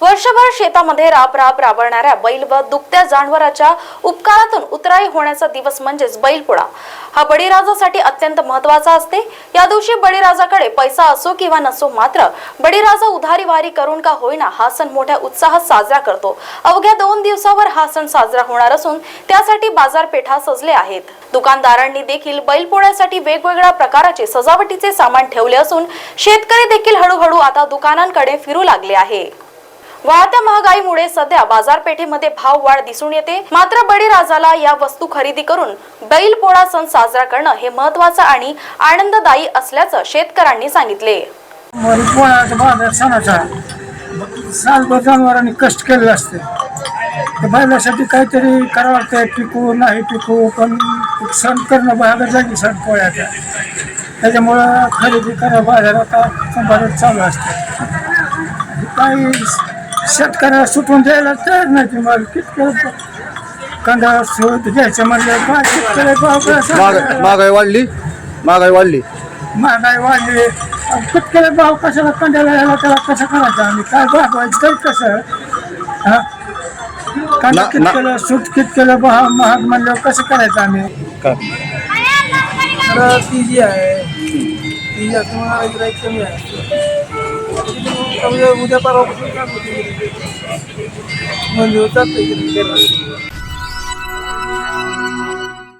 वर्षभर शेतामध्ये राब राब राबणाऱ्या बैल व दुभत्या जानवराच्या उपकारातून उतराई होण्याचा दिवस म्हणजेच बैलपोळा. हा बळीराजासाठी अत्यंत महत्त्वाचा असते. या दिवशी बळीराजाकडे पैसा असो किंवा नसो मात्र बळीराजा उधारी वारी करून का होईना हा सण मोठ्या उत्साहात साजरा करतो. अवघ्या दोन दिवसावर हा सण साजरा होणार असून त्यासाठी बाजारपेठा सजले आहेत. दुकानदारांनी देखील बैलपोळ्यासाठी वेगवेगळ्या प्रकाराचे सजावटीचे सामान ठेवले असून शेतकरी देखील हळूहळू आता दुकानांकडे फिरू लागले आहे. वाढत्या महागाईमुळे सध्या बाजारपेठेमध्ये भाव वाढ दिसून येते. मात्र बळीराजाला या वस्तू खरेदी करून बैल पोळा सण साजरा करणं हे महत्वाचं आणि आनंददायी असल्याचं शेतकऱ्यांनी सांगितले. पोळाचा बाजार सणाचा सालभर जनावरांनी कष्ट केलेले असते. त्या बैलासाठी काहीतरी करावं लागतं पिकू नाही पिकू पण सण करणं बाहेर जागी सण पोळ्याच्या त्याच्यामुळं खरेदी करा बाजारात संभारत चालू असते. काही शेतकऱ्याला सुटून द्यायला तयार नाही ती मला कितकं कांदा शोध घ्यायचं म्हणजे काय कसं महाग महागाई वाढली? महागाई वाढली. महागाई वाढली. कुठकेले भाव कशाला कंड्याला यायला त्याला कसं करायचं? आम्ही काय भागवायचं तरी कसं? हा? कांदा ना- कितकेला सूट कितकेला भाव महाग म्हणल्यावर कसं करायचं आम्ही? काय? तर ती जी आहे ती जी आता मला गिराईक कमी आहे. म्हणजे उद्या परवापासून म्हणजे होतात